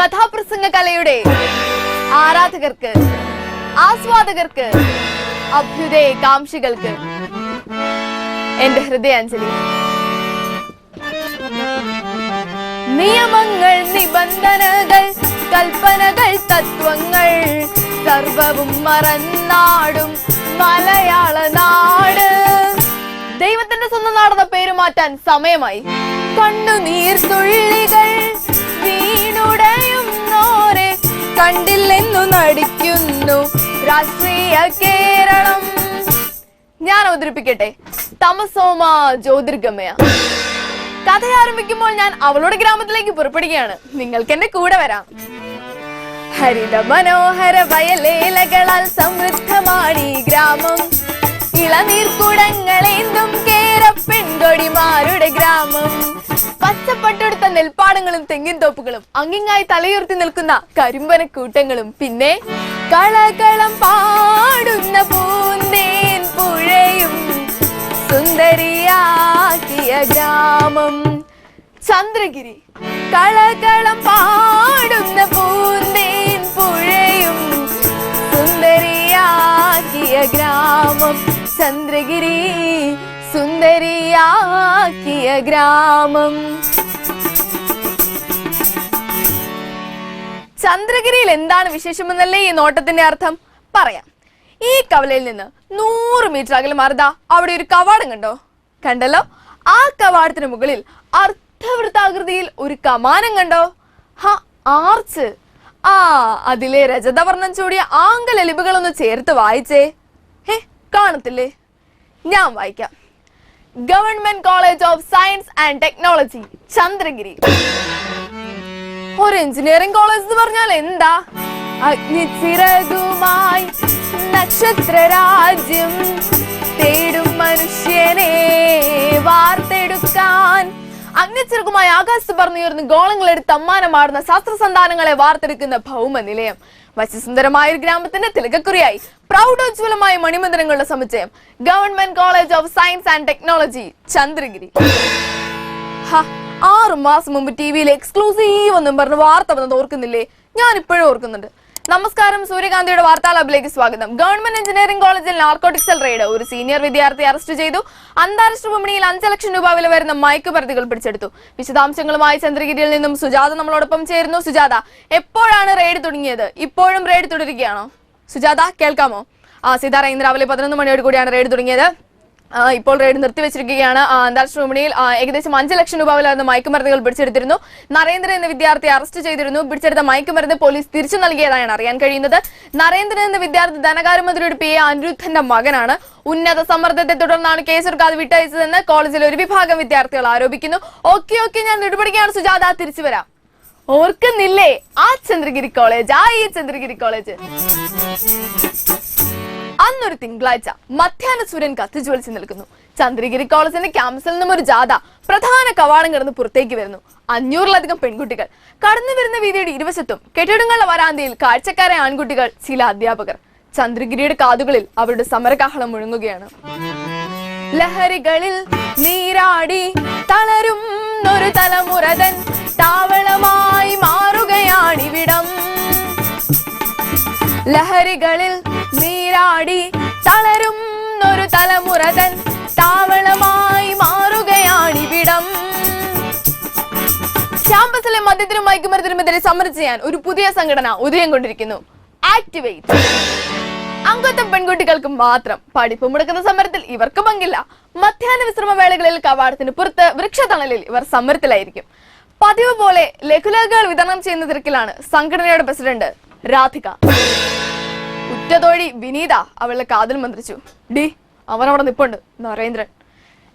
കഥാപ്രസംഗ കലയുടെ ആരാധകർക്ക് ആസ്വാദകർക്ക് അഭ്യുദയ കാംക്ഷികൾക്ക് എന്റെ ഹൃദയാഞ്ജലി. നിയമങ്ങൾ നിബന്ധനകൾ കൽപ്പനകൾ തത്വങ്ങൾ സർവവും മറന്നാടും മലയാള നാട്. ദൈവത്തിന്റെ സ്വന്തം നാടെന്ന പേര് മാറ്റാൻ സമയമായി. കണ്ണുനീർ തുള്ളികൾ വീണുടയുന്നോരെ കണ്ടില്ലെന്നു നടിക്കുന്നു. രാഷ്ട്രീയ കേരളം. ഞാൻ അവതരിപ്പിക്കട്ടെ. തമസോമ ജ്യോതിർഗമയ. കഥ ആരംഭിക്കുമ്പോൾ ഞാൻ അവളുടെ ഗ്രാമത്തിലേക്ക് പുറപ്പെടുകയാണ്. നിങ്ങൾക്ക് എന്റെ കൂടെ വരാം. ഹരിത മനോഹര വയലേലകളാൽ സമൃദ്ധമാണ് ഈ ഗ്രാമം. ഇളനീർക്കുടങ്ങളേന്തും കേര പെൺകൊടിമാരുടെ ഗ്രാമം. പച്ചപ്പട്ടെടുത്ത നെൽപ്പാടങ്ങളും തെങ്ങിൻ തോപ്പുകളും അങ്ങിങ്ങായി തലയുയർത്തി നിൽക്കുന്ന കരിമ്പന കൂട്ടങ്ങളും. പിന്നെ കളകളം പാടുന്ന പൂന്തേൻ പുഴയും സുന്ദരിയാക്കിയ ഗ്രാമം. ചന്ദ്രഗിരി കളകളം പാടുന്ന പൂന്തേൻ പുഴയും സുന്ദരിയാക്കിയ ഗ്രാമം. ചന്ദ്രഗിരി സുന്ദരിയാക്കിയ ഗ്രാമം. ചന്ദ്രഗിരിയിൽ എന്താണ് വിശേഷമെന്നല്ലേ ഈ നോട്ടത്തിന്റെ അർത്ഥം? പറയാം. ഈ കവലയിൽ നിന്ന് നൂറ് മീറ്റർ അകലെ മാറുതാ അവിടെ ഒരു കവാടം കണ്ടോ? കണ്ടല്ലോ? ആ കവാടത്തിന് മുകളിൽ അർത്ഥവൃത്താകൃതിയിൽ ഒരു കമാനം കണ്ടോ? ആർച്ച്. ആ അതിലെ രജതവർണം ചൂടിയ ആംഗല ലിപികളൊന്ന് ചേർത്ത് വായിച്ചേ. ഹേ കാണത്തില്ലേ? ഞാൻ വായിക്കാം. Government college of science and technology Chandragiri ഒരു എഞ്ചിനീയറിംഗ് കോളേജ് എന്ന് പറഞ്ഞാൽ എന്താ? അഗ്നിച്ചിറകുമായി നക്ഷത്ര രാജ്യം തേടും മനുഷ്യനെ വാർത്തെടുക്കാൻ. അഗ്നിച്ചിറകുമായി ആകാശത്ത് പറഞ്ഞുയർന്ന് ഗോളങ്ങളെടുത്ത് അമ്മാനമാടുന്ന ശാസ്ത്ര സന്താനങ്ങളെ വാർത്തെടുക്കുന്ന ഭൗമ നിലയം വശസുന്ദരമായ ഒരു ഗ്രാമത്തിന്റെ തിലകക്കുറിയായി. പ്രൗഢോജ്വലമായ മണിമന്ദിരങ്ങളുടെ സമുച്ചയം. Government college of science and technology Chandragiri. ആറ് മാസം മുമ്പ് ടി വിയിൽ എക്സ്ക്ലൂസീവ് എന്നും പറഞ്ഞ് വാർത്ത വന്നത് ഓർക്കുന്നില്ലേ? ഞാൻ ഇപ്പോഴും ഓർക്കുന്നുണ്ട്. നമസ്കാരം സൂര്യകാന്തിയുടെ വാർത്താ സ്വാഗതം. ഗവൺമെന്റ് എഞ്ചിനീയറിംഗ് കോളേജിൽ നാർക്കോട്ടിക്സൽ റെയ്ഡ് ഒരു സീനിയർ വിദ്യാർത്ഥി അറസ്റ്റ് ചെയ്തു. അന്താരാഷ്ട്ര വിപണിയിൽ അഞ്ച് ലക്ഷം രൂപ വില വരുന്ന മയക്ക് മയക്കുമരുന്നുകൾ പിടിച്ചെടുത്തു. വിശദാംശങ്ങളുമായി ചന്ദ്രഗിരിയിൽ നിന്നും സുജാത നമ്മളോടൊപ്പം ചേരുന്നു. സുജാത എപ്പോഴാണ് റെയ്ഡ് തുടങ്ങിയത്? ഇപ്പോഴും റെയ്ഡ് തുടരുകയാണോ? സുജാത കേൾക്കാമോ? ആ സീതാറ ഇന്ന് രാവിലെ പതിനൊന്ന് മണിയോട് കൂടിയാണ് റെയ്ഡ് തുടങ്ങിയത്. ഇപ്പോൾ റെയ്ഡ് നിർത്തിവെച്ചിരിക്കുകയാണ് അന്താരാഷ്ട്ര വിപണിയിൽ ഏകദേശം അഞ്ച് ലക്ഷം രൂപ വില മയക്കുമരുന്നുകൾ പിടിച്ചെടുത്തിരുന്നു. നരേന്ദ്രൻ എന്ന വിദ്യാർത്ഥി അറസ്റ്റ് ചെയ്തിരുന്നു. പിടിച്ചെടുത്ത മയക്കുമരുന്ന് പോലീസ് തിരിച്ചു നൽകിയതായാണ് അറിയാൻ കഴിയുന്നത്. നരേന്ദ്രൻ എന്ന വിദ്യാർത്ഥി ധനകാര്യമന്ത്രിയുടെ പി എ അനിരുദ്ധന്റെ മകനാണ്. ഉന്നത സമ്മർദ്ദത്തെ തുടർന്നാണ് കേസെടുക്കാതെ വിട്ടയച്ചതെന്ന് കോളേജിലെ ഒരു വിഭാഗം വിദ്യാർത്ഥികൾ ആരോപിക്കുന്നു. ഓക്കെ ഓക്കെ ഞാൻ ഇടപെടുകയാണ്. സുജാത തിരിച്ചു വരാം. ഓർക്കുന്നില്ലേ? ആ ചന്ദ്രഗിരി കോളേജ് ആ ഈ ചന്ദ്രഗിരി കോളേജ്. അന്നൊരു തിങ്കളാഴ്ച മധ്യാഹ്ന സൂര്യൻ കത്തിജ്വലിച്ച് നിൽക്കുന്നു. ചന്ദ്രഗിരി കോളേജിന്റെ ക്യാമ്പസിൽ നിന്നും ഒരു ജാഥ പ്രധാന കവാടം കിടന്ന് പുറത്തേക്ക് വരുന്നു. അഞ്ഞൂറിലധികം പെൺകുട്ടികൾ. കടന്നു വരുന്ന വീതിയുടെ ഇരുവശത്തും കെട്ടിടങ്ങളുടെ വരാന്തയിൽ കാഴ്ചക്കാരെ ആൺകുട്ടികൾ ചില അധ്യാപകർ. ചന്ദ്രഗിരിയുടെ കാതുകളിൽ അവരുടെ സമരകാഹളം മുഴങ്ങുകയാണ്. ലഹരികളിൽ നീരാടി തളരും ഒരു തലമുറതൻ താവളമായി മാറുകയാണിവിടം ലഹരികളിൽ നീരാടി തളരുന്നൊരു തലമുറതൻ താവളമായി മാറുകയാണിവിടം ക്യാമ്പസിലെ മദ്യത്തിനും മയക്കുമരുന്നിനുമെതിരെ സമരം ചെയ്യാൻ ഒരു പുതിയ സംഘടന ഉദയം കൊണ്ടിരിക്കുന്നു. ആക്ടിവേറ്റ് അംഗത്വം പെൺകുട്ടികൾക്ക് മാത്രം പഠിപ്പ് മുടക്കുന്ന സമരത്തിൽ ഇവർക്ക് പങ്കില്ല. മധ്യാഹ്ന വിശ്രമ വേളകളിൽ കവാടത്തിന് പുറത്ത് വൃക്ഷതണലിൽ ഇവർ സമരത്തിലായിരിക്കും. പതിവ് പോലെ ലഘുലേഖകൾ വിതരണം ചെയ്യുന്ന തിരക്കിലാണ് സംഘടനയുടെ പ്രസിഡന്റ് രാധിക. ഉറ്റതോഴി വിനീത അവളുടെ കാതിൽ മന്ത്രിച്ചു. ഡി അവൻ അവിടെ നിപ്പുണ്ട് നരേന്ദ്രൻ.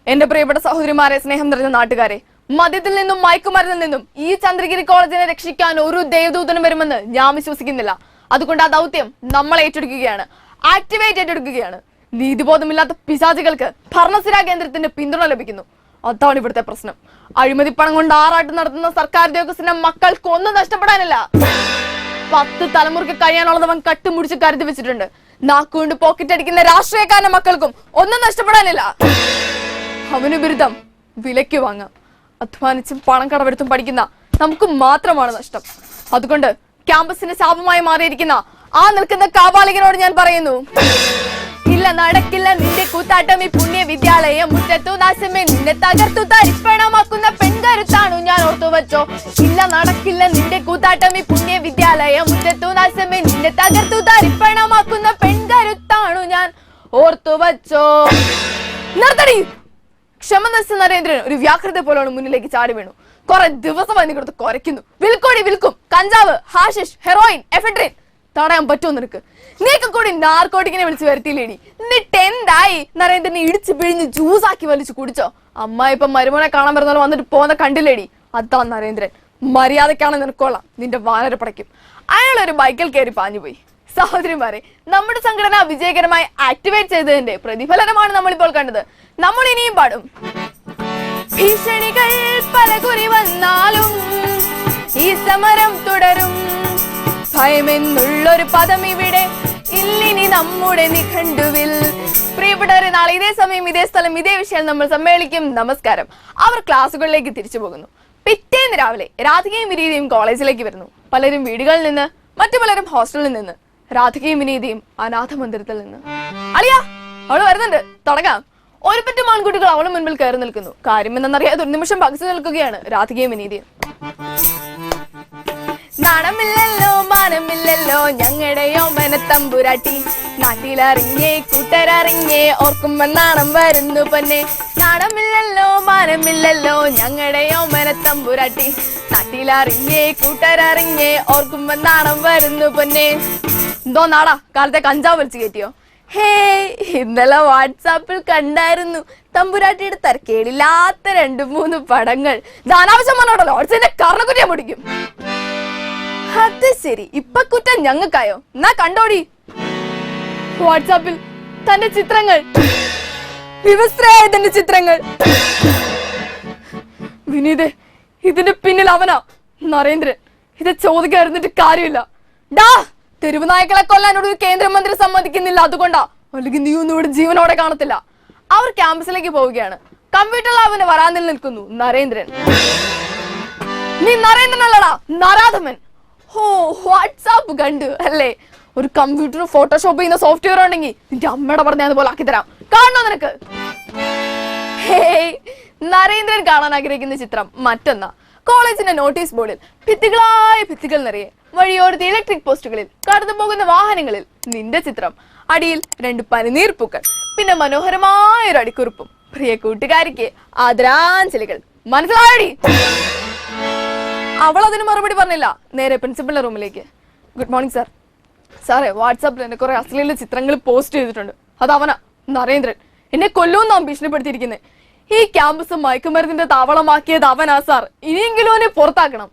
എന്റെ പ്രിയപ്പെട്ട സഹോദരിമാരെ സ്നേഹം നിറഞ്ഞ നാട്ടുകാരെ മദ്യത്തിൽ നിന്നും മയക്കുമരുന്നിൽ നിന്നും ഈ ചന്ദ്രഗിരി കോളേജിനെ രക്ഷിക്കാൻ ഒരു ദേവദൂതനും വരുമെന്ന് ഞാൻ വിശ്വസിക്കുന്നില്ല. അതുകൊണ്ട് ആ ദൗത്യം നമ്മൾ ഏറ്റെടുക്കുകയാണ്. ആക്ടിവേറ്റ് ഏറ്റെടുക്കുകയാണ്. നീതിബോധമില്ലാത്ത പിശാചികൾക്ക് ഭരണസിരാ കേന്ദ്രത്തിന്റെ പിന്തുണ ലഭിക്കുന്നു. അതാണ് ഇവിടുത്തെ പ്രശ്നം. അഴിമതി പണം കൊണ്ട് ആറാട്ട് നടത്തുന്ന സർക്കാർ ഉദ്യോഗസ്ഥന്റെ മക്കൾക്ക് ഒന്നും നഷ്ടപ്പെടാനില്ല. പത്ത് തലമുറയ്ക്ക് അവൻ കട്ടുമുടിച്ച് കരുതി വെച്ചിട്ടുണ്ട്. നാക്കുകൊണ്ട് പോക്കറ്റ് അടിക്കുന്ന രാഷ്ട്രീയക്കാരന്റെ മക്കൾക്കും ഒന്നും നഷ്ടപ്പെടാനില്ല. അവന് ബിരുദം വിലയ്ക്ക് വാങ്ങാം. അധ്വാനിച്ചും പണം കടമെടുത്തും പഠിക്കുന്ന നമുക്ക് മാത്രമാണ് നഷ്ടം. അതുകൊണ്ട് ക്യാമ്പസിന് ശാപമായി മാറിയിരിക്കുന്ന ആ നിൽക്കുന്ന കാപാലികനോട് ഞാൻ പറയുന്നു. ഇല്ല നടക്കില്ല. നിന്റെ കൂത്താട്ടം ഈ പുണ്യ വിദ്യാലയം മുറ്റത്തു നാശമേ നിന്നെ തകർത്തു തരിപ്പണമാക്കുന്ന പെൺകരുത്താണു ഞാൻ ഓർത്തു വച്ചോ. ഇല്ല നടക്കില്ല. നിന്റെ കൂത്താട്ടം ഈ പുണ്യ വിദ്യാലയം മുറ്റത്തു നാശമേ നിന്നെ തകർത്തു തരിപ്പണമാക്കുന്ന പെൺകരുത്താണു ഞാൻ ഓർത്തു വച്ചോ. നിർത്തടി. ക്ഷമനസ് നരേന്ദ്രൻ ഒരു വ്യാകൃത പോലെയാണ് മുന്നിലേക്ക് ചാടി വീണു. കുറെ ദിവസമായി കൊടുത്ത് കുറയ്ക്കുന്നു വിൽക്കോടി വിൽക്കും. കഞ്ചാവ് ഹാഷിഷ് ഹെറോയിൻ എഫെഡ്രിൻ. തടയാൻ പറ്റുമോ നിനക്ക്? നീക്ക കൂടി നാർക്കോട്ടിക്കിനെ വിളിച്ച് വരുത്തിയില്ലേടി. എന്നിട്ട് എന്തായി? നരേന്ദ്രനെ ഇടിച്ച് പിഴിഞ്ഞ് ജ്യൂസ് ആക്കി വലിച്ചു കുടിച്ചോ? അമ്മ ഇപ്പൊ മരുമോനെ കാണാൻ വരുന്നവർ വന്നിട്ട് പോകുന്ന കണ്ടില്ലേടി? അതാ നരേന്ദ്രൻ. മര്യാദക്കാണ് നിനക്കോളാം നിന്റെ വാനരപ്പടയ്ക്കും അയാൾ ഒരു ബൈക്കിൽ കയറി പാഞ്ഞുപോയി. സഹോദരിമാരെ നമ്മുടെ സംഘടന വിജയകരമായി ആക്ടിവേറ്റ് ചെയ്തതിന്റെ പ്രതിഫലനമാണ് നമ്മൾ ഇപ്പോൾ കണ്ടത്. നമ്മൾ ഇനിയും പാടും. ഭീഷണികൾ പല കുറി വന്നാലും ഈ സമരം തുടരും. ഭയമെന്നുള്ളൊരു പദം ഇവിടെ ഇല്ലിനി നമ്മുടെ നിഘണ്ടുവിൽ. പ്രിയപ്പെട്ടവരെ നാളെ ഇതേ സമയം ഇതേ സ്ഥലം ഇതേ വിഷയം നമ്മൾ സമ്മേളിക്കും. നമസ്കാരം. അവർ ക്ലാസ്സുകളിലേക്ക് തിരിച്ചു പോകുന്നു. പിറ്റേന്ന് രാവിലെ രാധികയും വിനീതയും കോളേജിലേക്ക് വരുന്നു. പലരും വീടുകളിൽ നിന്ന് മറ്റു പലരും ഹോസ്റ്റലിൽ നിന്ന്. രാധികയും വിനീതയും അനാഥ മന്ദിരത്തിൽ നിന്ന്. അളിയാ അവൾ വരുന്നുണ്ട്. തുടങ്ങാം. ഒരു പറ്റും ആൺകുട്ടികൾ അവളും മുൻപിൽ കയറി നിൽക്കുന്നു. കാര്യം എന്നറിയാതെ ഒരു നിമിഷം പകച്ചു നിൽക്കുകയാണ് രാധികയും വിനീതയും. നാണമില്ലല്ലോ മാനമില്ലല്ലോ ഞങ്ങളുടെയോ മനത്തമ്പുരാട്ടി നാട്ടിലറിഞ്ഞേ കൂട്ടരറിഞ്ഞേ ഓർക്കുമ്പോ നാണം വരുന്നു പൊന്നെ. നാണമില്ലല്ലോ മാനമില്ലല്ലോ ഞങ്ങളുടെയോ മനത്തമ്പുരാട്ടി നാട്ടിലറിഞ്ഞേ കൂട്ടരറിഞ്ഞേ ഓർക്കുമ്പോ നാണം വരുന്നു പൊന്നെ. എന്തോ നാടാ കാലത്തെ കഞ്ചാവ് വലിച്ചു കയറ്റിയോ ഹേ ഇന്നലെ വാട്സാപ്പിൽ കണ്ടായിരുന്നു. തമ്പുരാട്ടിയുടെ തരക്കേടില്ലാത്ത രണ്ടു മൂന്ന് പടങ്ങൾ. ധാനാവശ്യം പറഞ്ഞോടല്ലോ കർണക്കുറ്റിയെ മുടിക്കും. അത് ശരി. ഇപ്പൊ കുറ്റം ഞങ്ങൾക്കായോ? എന്നാ കണ്ടോടി. വാട്സാപ്പിൽ തന്റെ ചിത്രങ്ങൾ. വിവസ്ത്രയായ തന്റെ ചിത്രങ്ങൾ. വിനീതേ ഇതിന്റെ പിന്നിൽ അവനാ. നരേന്ദ്രൻ ഇത് ചോദിക്കാതിരുന്നിട്ട് കാര്യമില്ല. ഡാ തെരുവ് നായ്ക്കളെ കൊല്ലാനോട് ഒരു കേന്ദ്രമന്ത്രി സമ്മതിക്കുന്നില്ല. അതുകൊണ്ടാ. അല്ലെങ്കിൽ നീ ഒന്നും ഇവിടെ ജീവനോടെ കാണത്തില്ല. അവർ ക്യാമ്പസിലേക്ക് പോവുകയാണ്. കമ്പ്യൂട്ടർ ലാബിന്റെ വരാനിൽ നിൽക്കുന്നു നരേന്ദ്രൻ. നീ നരേന്ദ്രനല്ലടാ നരാധമൻ. ഓ വാട്സാപ്പ് കണ്ടു അല്ലേ? ഒരു കമ്പ്യൂട്ടർ ഫോട്ടോഷോപ്പ് ചെയ്യുന്ന സോഫ്റ്റ്വെയർ ഉണ്ടെങ്കിൽ നിന്റെ അമ്മയുടെ പറഞ്ഞ അതുപോലെ ആക്കി തരാം. കാണണോ നിനക്ക്? നരേന്ദ്രൻ കാണാൻ ആഗ്രഹിക്കുന്ന ചിത്രം മറ്റൊന്ന. കോളേജിന്റെ നോട്ടീസ് ബോർഡിൽ ഭിത്തികളായ ഭിത്തികൾ നിറയെ വഴിയോരത്തെ ഇലക്ട്രിക് പോസ്റ്റുകളിൽ കടന്നു പോകുന്ന വാഹനങ്ങളിൽ നിന്റെ ചിത്രം. അടിയിൽ രണ്ട് പനിനീർ പൂക്കൾ പിന്നെ മനോഹരമായ ഒരു അടിക്കുറിപ്പും. പ്രിയ കൂട്ടുകാരിക്ക് ആദരാഞ്ജലികൾ. മനസ്സിലായടി അവൾ അതിന് മറുപടി പറഞ്ഞില്ല. നേരെ പ്രിൻസിപ്പലിന്റെ റൂമിലേക്ക് ഗുഡ് മോർണിംഗ് സാർ സാറേ വാട്സാപ്പിൽ എന്നെ കുറെ അശ്ലീല ചിത്രങ്ങൾ പോസ്റ്റ് ചെയ്തിട്ടുണ്ട്. അത് അവനാ നരേന്ദ്രൻ. എന്നെ കൊല്ലുമെന്നാ ഭീഷണിപ്പെടുത്തിയിരിക്കുന്നത് ഈ ക്യാമ്പസ് മയക്കുമരുന്നിന്റെ താവളമാക്കിയത് അവനാ സാർ ഇനിയെങ്കിലും അവനെ പുറത്താക്കണം.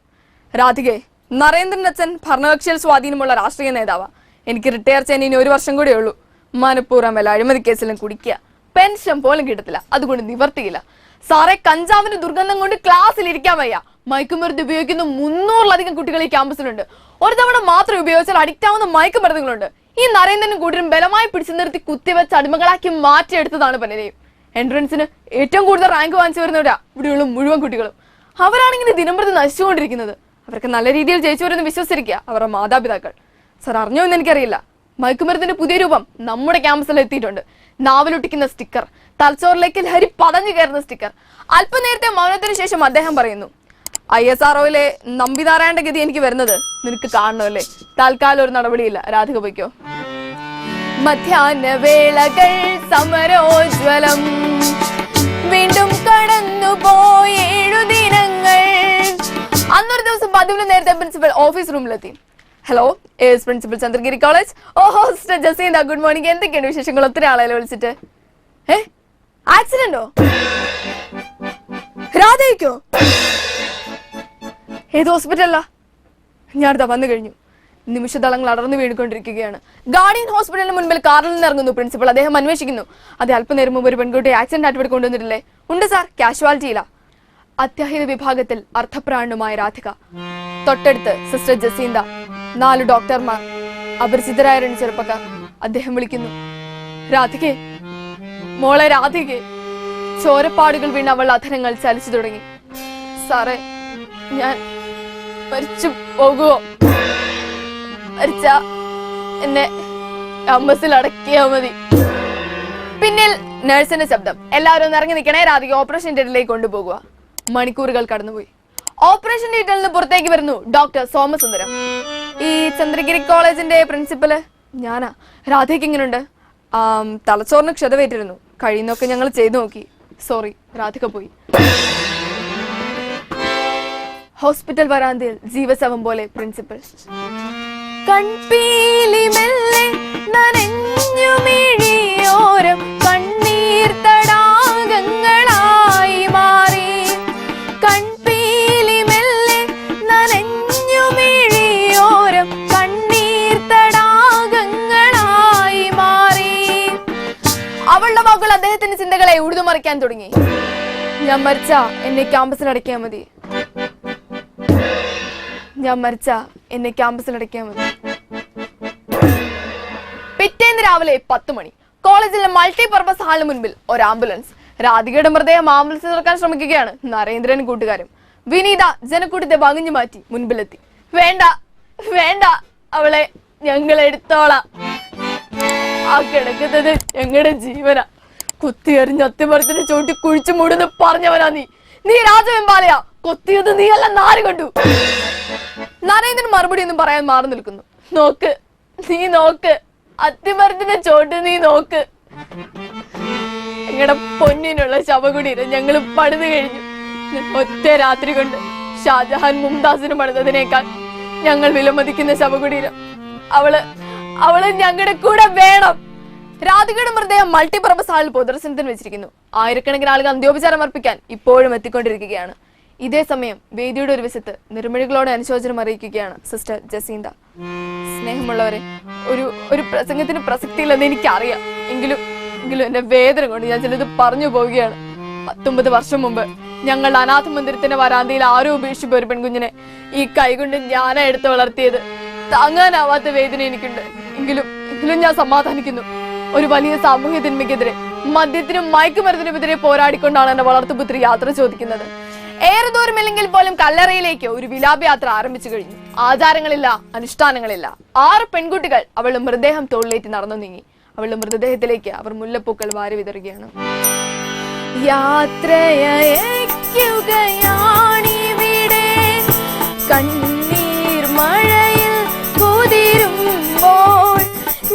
രാധികെ നരേന്ദ്രൻ അച്ഛൻ ഭരണകക്ഷിയിൽ സ്വാധീനമുള്ള രാഷ്ട്രീയ നേതാവാ. എനിക്ക് റിട്ടയർ ചെയ്യാൻ ഇനി ഒരു വർഷം കൂടെ ഉള്ളൂ. മനഃപൂർവം വല്ല അഴിമതി കേസിലും കുടിക്കുക പെൻഷൻ പോലും കിട്ടത്തില്ല. അതുകൊണ്ട് നിവർത്തിയില്ല. സാറേ കഞ്ചാവിന്റെ ദുർഗന്ധം കൊണ്ട് ക്ലാസ്സിൽ ഇരിക്കാൻ വയ്യ. മയക്കുമരുന്ന് ഉപയോഗിക്കുന്ന മുന്നൂറിലധികം കുട്ടികൾ ഈ ക്യാമ്പസിലുണ്ട്. ഒരു തവണ മാത്രം ഉപയോഗിച്ചാൽ അഡിക്റ്റ് ആവുന്ന മയക്കുമരുന്നുകളുണ്ട്. ഈ നരേന്ദ്രനും കൂട്ടരും ബലമായി പിടിച്ചു നിർത്തി കുത്തിവെച്ച് അടിമകളാക്കി മാറ്റിയെടുത്തതാണ് പലരെയും എൻട്രൻസിന് ഏറ്റവും കൂടുതൽ റാങ്ക് വാങ്ങിച്ചു വരുന്നവരാ ഇവിടെയുള്ള മുഴുവൻ കുട്ടികളും. അവരാണെങ്കിൽ ദിനംപ്രതി നശിച്ചുകൊണ്ടിരിക്കുന്നത്. അവർക്ക് നല്ല രീതിയിൽ ജയിച്ചു വരുന്ന വിശ്വസിച്ചിരിക്കുക. അവരുടെ മാതാപിതാക്കൾ. സർ അറിഞ്ഞോ എന്ന് എനിക്കറിയില്ല. മയക്കുമരുന്നിന്റെ പുതിയ രൂപം നമ്മുടെ ക്യാമ്പസിൽ എത്തിയിട്ടുണ്ട്. നാവലൊട്ടിക്കുന്ന സ്റ്റിക്കർ. തലച്ചോറിലേക്ക് ലഹരി പതഞ്ഞു കയറുന്ന സ്റ്റിക്കർ. അല്പനേരത്തെ മൗനത്തിന് ശേഷം അദ്ദേഹം പറയുന്നു ഐ എസ് ആർ ഒയിലെ നമ്പിനാരായണന്റെ ഗതി എനിക്ക് വരുന്നത്. നിനക്ക് കാണണമല്ലേ തൽക്കാലം ഒരു നടപടിയില്ല. രാധിക പൊയ്ക്കോ. മധ്യാഹ്ന വേളകൾ സമരോജ്വലം. വീണ്ടും കടന്നുപോയി പോയേഴു ദിനങ്ങൾ. അന്നൊരു ദിവസം പതിവിന് നേരത്തെ principal office റൂമിലെത്തി. Hello yes principal Chandragiri college. ഓഹോ ഹോസ്റ്റർ ജസീന്ത ഗുഡ് മോർണിംഗ്. എന്തൊക്കെയാണ് വിശേഷങ്ങൾ? ഒത്തിരി ആളെ വിളിച്ചിട്ട്. ഏ? ആക്സിഡന്റോ? രാധയ്ക്കോ? ഏത് ഹോസ്പിറ്റലാ ഞാനിതാ വന്നു കഴിഞ്ഞു. നിമിഷദളങ്ങൾ അടർന്നു വീണിക്കൊണ്ടിരിക്കുകയാണ്. ഗാർഡിയൻ ഹോസ്പിറ്റലിന് മുൻപിൽ കാറിൽ നിന്ന് ഇറങ്ങുന്നു പ്രിൻസിപ്പൽ അദ്ദേഹം അന്വേഷിക്കുന്നു. അതെ അല്പനേരം മുമ്പ് ഒരു പെൺകുട്ടി ആക്സിഡന്റ് ആയിട്ട് കൊണ്ടുവന്നിട്ടില്ലേ ഉണ്ട് സാർ കാഷ്വാലിറ്റിയില്ല അത്യാഹിത വിഭാഗത്തിൽ അർത്ഥപ്രാണനുമായ രാധിക. തൊട്ടടുത്ത് സിസ്റ്റർ ജസീന്ത നാല് ഡോക്ടർമാർ അപരിചിതരായ രണ്ട് ചെറുപ്പക്കാർ. അദ്ദേഹം വിളിക്കുന്നു. രാധികെ മോളെ രാധികെ. ചോരപ്പാടുകൾ വീണ് അവൾ അധരങ്ങൾ ചലിച്ചു തുടങ്ങി. സാറേ ഞാൻ മരിച്ചു പോകുമോ മരിച്ച എന്നെ അമ്മസിൽ അടക്കിയാ മതി. പിന്നിൽ നഴ്സിന്റെ ശബ്ദം. എല്ലാവരും ഒന്ന് ഇറങ്ങി നിൽക്കണേ. രാധിക ഓപ്പറേഷൻ തിയേറ്ററിലേക്ക് കൊണ്ടുപോകുക മണിക്കൂറുകൾ കടന്നുപോയി. ഓപ്പറേഷൻ തിയേറ്ററിൽ നിന്ന് പുറത്തേക്ക് വരുന്നു ഡോക്ടർ സോമസുന്ദരം. ഈ ചന്ദ്രഗിരി കോളേജിന്റെ പ്രിൻസിപ്പൽ ഞാനാ. രാധയ്ക്ക് എങ്ങനെയുണ്ട് ആം, തലച്ചോറിന് ക്ഷതവേറ്റിരുന്നു കഴിയുന്നൊക്കെ ഞങ്ങൾ ചെയ്തു നോക്കി. സോറി രാധിക പോയി. ഹോസ്പിറ്റൽ വരാന്തയിൽ ജീവസവം പോലെ പ്രിൻസിപ്പൽ. കൺപീലി മെല്ലെ നനഞ്ഞു കൺപീലി മെല്ലെ നനഞ്ഞു അവളുടെ വാക്കുകൾ അദ്ദേഹത്തിന്റെ ചിന്തകളെ ഉഴുതുമറിക്കാൻ തുടങ്ങി. ഞാൻ മരിച്ച എന്നെ ക്യാമ്പസിൽ അടയ്ക്കാൻ മതി. ഞാൻ മരിച്ച എന്നെ ക്യാമ്പസിൽ അടയ്ക്കാൻ മതി. പിറ്റേന്ന് രാവിലെ പത്ത് മണി. കോളേജിലെ മൾട്ടി പർപ്പസ് ഹാളിന് മുൻപിൽ ഒരു ആംബുലൻസ്. രാധികയുടെ മൃതദേഹം ആംബുലൻസ് തുറക്കാൻ ശ്രമിക്കുകയാണ് നരേന്ദ്രൻ കൂട്ടുകാരും. വിനീത ജനക്കൂട്ടത്തെ വകഞ്ഞു മാറ്റി മുൻപിലെത്തി. വേണ്ട വേണ്ട അവളെ ഞങ്ങൾ എടുത്തോളാം. ആ കിടക്കുന്നത് ഞങ്ങളുടെ ജീവനാ. കുത്തിയെറിഞ്ഞ് അത്തിമരത്തിന്റെ ചോട്ടി കുഴിച്ചു മൂടുന്ന് പറഞ്ഞവനാ നീ. നീ രാജവെമ്പാലയാ. കൊത്തിയത് നീ എല്ലാം നാല് കണ്ടു. നരേന്ദ്രൻ മറുപടി ഒന്നും പറയാൻ മാറി നിൽക്കുന്നു. നോക്ക് നീ നോക്ക് അത്തിമരത്തിന്റെ ചോട്ട് നീ നോക്ക്. ഞങ്ങളുടെ പൊന്നിനുള്ള ശവകുടീരം ഞങ്ങൾ പണിത് കഴിഞ്ഞു. ഒറ്റ രാത്രി കൊണ്ട് ഷാജഹാൻ മുംതാസിന് പണിതതിനേക്കാൾ ഞങ്ങൾ വിലമതിക്കുന്ന ശവകുടീരം. അവൾ അവൾ ഞങ്ങളുടെ കൂടെ വേണം. രാധികയുടെ മൃതദേഹം മൾട്ടിപർപ്പസ് ഹാളിൽ പൊതുദർശനത്തിന് വെച്ചിരിക്കുന്നു. ആയിരക്കണക്കിന് ആളുകൾ അന്ത്യോപചാരം അർപ്പിക്കാൻ ഇപ്പോഴും എത്തിക്കൊണ്ടിരിക്കുകയാണ്. ഇതേ സമയം വേദിയുടെ ഒരു വശത്ത് നിർമ്മിഴികളോടെ അനുശോചനം അറിയിക്കുകയാണ് സിസ്റ്റർ ജസീന്ത. സ്നേഹമുള്ളവരെ ഒരു ഒരു പ്രസംഗത്തിന് പ്രസക്തിയില്ലെന്ന് എനിക്കറിയാം. എങ്കിലും എങ്കിലും എന്റെ വേദന കൊണ്ട് ഞാൻ ചിലത് പറഞ്ഞു പോവുകയാണ്. പത്തൊമ്പത് വർഷം മുമ്പ് ഞങ്ങൾ അനാഥ മന്ദിരത്തിന്റെ വരാന്തയിൽ ആരോ ഉപേക്ഷിച്ച ഒരു പെൺകുഞ്ഞിനെ ഈ കൈകൊണ്ട് ഞാനാ എടുത്ത് വളർത്തിയത്. താങ്ങാനാവാത്ത വേദന എനിക്കുണ്ട്. എങ്കിലും എങ്കിലും ഞാൻ സമാധാനിക്കുന്നു. ഒരു വലിയ സാമൂഹ്യ തിന്മയ്ക്കെതിരെ മദ്യത്തിനും മയക്കുമരുന്നിനുമെതിരെ പോരാടിക്കൊണ്ടാണ് എന്റെ വളർത്തുപുത്രി യാത്ര ചോദിക്കുന്നത്. ഏറെ ദൂരമില്ലെങ്കിൽ പോലും കല്ലറയിലേക്ക് ഒരു വിലാപയാത്ര ആരംഭിച്ചു കഴിഞ്ഞു. ആചാരങ്ങളില്ല അനുഷ്ഠാനങ്ങളില്ല. ആറ് പെൺകുട്ടികൾ അവളുടെ മൃതദേഹം തോളിലേറ്റ് നടന്നു നീങ്ങി. അവളുടെ മൃതദേഹത്തിലേക്ക് അവർ മുല്ലപ്പൂക്കൾ വാരി വിതറുകയാണ്. യാത്രയയക്കുകയാണിവിടെ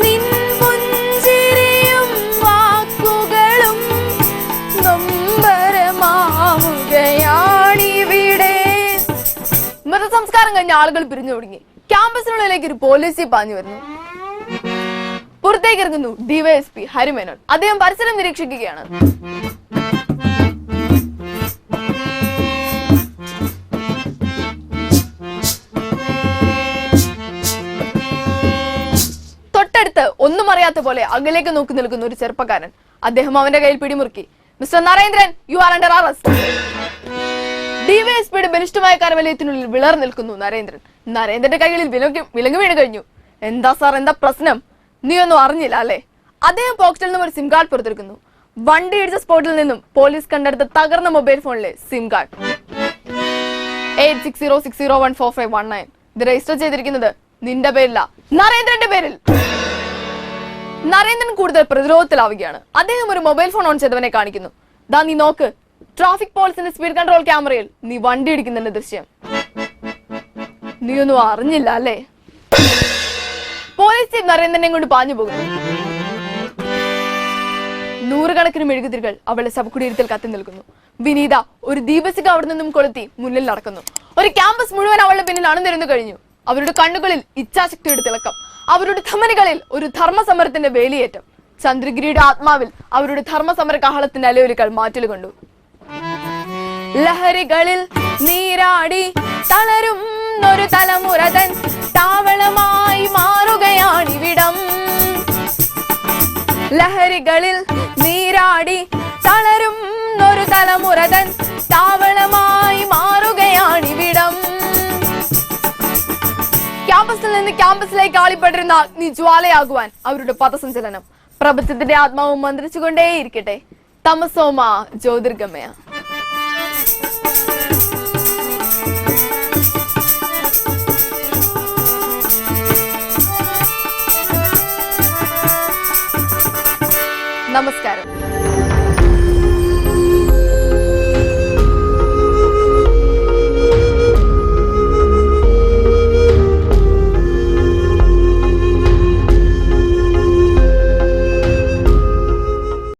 നിൻ വാക്കുകളും നൊമ്പരമാവുകയാണിവിടെ കഴിഞ്ഞ ആളുകൾ പിരിഞ്ഞു തുടങ്ങി. ക്യാമ്പസിനുള്ളിലേക്ക് ഒരു പോലീസി പാഞ്ഞു വരുന്നു. പുറത്തേക്ക് ഇറങ്ങുന്നു ഡിവൈഎസ്പി ഹരിമേനോൻ. അദ്ദേഹം പരിസരം നിരീക്ഷിക്കുകയാണ്. തൊട്ടടുത്ത് ഒന്നും അറിയാത്ത പോലെ അകലേക്ക് നോക്കി നിൽക്കുന്ന ഒരു ചെറുപ്പക്കാരൻ. അദ്ദേഹം അവന്റെ കയ്യിൽ പിടിമുറുക്കി. Mr Narendran you are under arrest ഡിവൈഎസ്പിയുടെ ബലിഷ്ഠമായ കരവലയത്തിനുള്ളിൽ വിളർ നിൽക്കുന്നു നരേന്ദ്രൻ. നരേന്ദ്രന്റെ കൈകളിൽ വിലങ്ങി വിലങ്ങി വീണ് കഴിഞ്ഞു എന്താ സാർ എന്താ പ്രശ്നം? നീ ഒന്നും അറിഞ്ഞില്ല അല്ലേ? അദ്ദേഹം പോക്കറ്റിൽ നിന്നും ഒരു സിം കാർഡ് പുറത്തെടുക്കുന്നു. വണ്ടി ഇടിച്ച സ്പോട്ടിൽ നിന്നും പോലീസ് കണ്ടെടുത്ത തകർന്ന മൊബൈൽ ഫോണിലെ SIM card eight six zero six zero one four five one nine. ഇത് രജിസ്റ്റർ ചെയ്തിരിക്കുന്നത് നിന്റെ പേരില്ല നരേന്ദ്രന്റെ പേരിൽ. നരേന്ദ്രൻ കൂടുതൽ പ്രതിരോധത്തിലാവുകയാണ്. അദ്ദേഹം ഒരു മൊബൈൽ ഫോൺ ഓൺ ചെയ്തവനെ കാണിക്കുന്നു. ദാ നീ നോക്ക്. ട്രാഫിക് പോലീസിന്റെ സ്പീഡ് കൺട്രോൾ ക്യാമറയിൽ നീ വണ്ടി ഇടിക്കുന്നതിന്റെ ദൃശ്യം. നീ ഒന്നും അറിഞ്ഞില്ല അല്ലേ? പോലീസ് ചീഫ് നരേന്ദ്രനെ കൊണ്ട് പാഞ്ഞു പോകുന്നു. നൂറുകണക്കിന് മെഴുകുതിരികൾ അവളുടെ ശവകുടീരത്തിൽ കത്തി നിൽക്കുന്നു. വിനീത ഒരു ദീപസിക അവിടെ നിന്നും കൊളുത്തി മുന്നിൽ നടക്കുന്നു. ഒരു ക്യാമ്പസ് മുഴുവൻ അവളുടെ പിന്നിൽ അണുനിരുന്നു കഴിഞ്ഞു. അവരുടെ കണ്ണുകളിൽ ഇച്ഛാശക്തിയുടെ തിളക്കം. അവരുടെ ധമനികളിൽ ഒരു ധർമ്മസമരത്തിന്റെ വേലിയേറ്റം. ചന്ദ്രഗിരിയുടെ ആത്മാവിൽ അവരുടെ ധർമ്മസമര കാഹളത്തിന്റെ അലയൊലികൾ മാറ്റൽ കൊണ്ടു. ലഹരികളിൽ നീരാടി തളരും ഒരു തലമുറതൻ താവളമായി മാറുകയാണിവിടം ലഹരികളിൽ നീരാടി തളരും ഒരു തലമുറതൻ താവളമായി മാറുകയാണിവിടം ക്യാമ്പസിൽ നിന്ന് ക്യാമ്പസിലേക്ക് ആളിപ്പെട്ടിരുന്ന അഗ്നി ജ്വാലയാകുവാൻ അവരുടെ പദസഞ്ചലനം. പ്രപഞ്ചത്തിന്റെ ആത്മാവ് മന്ത്രിച്ചുകൊണ്ടേയിരിക്കട്ടെ. തമസോമാ ജ്യോതിർഗമയ. ನಮಸ್ಕಾರ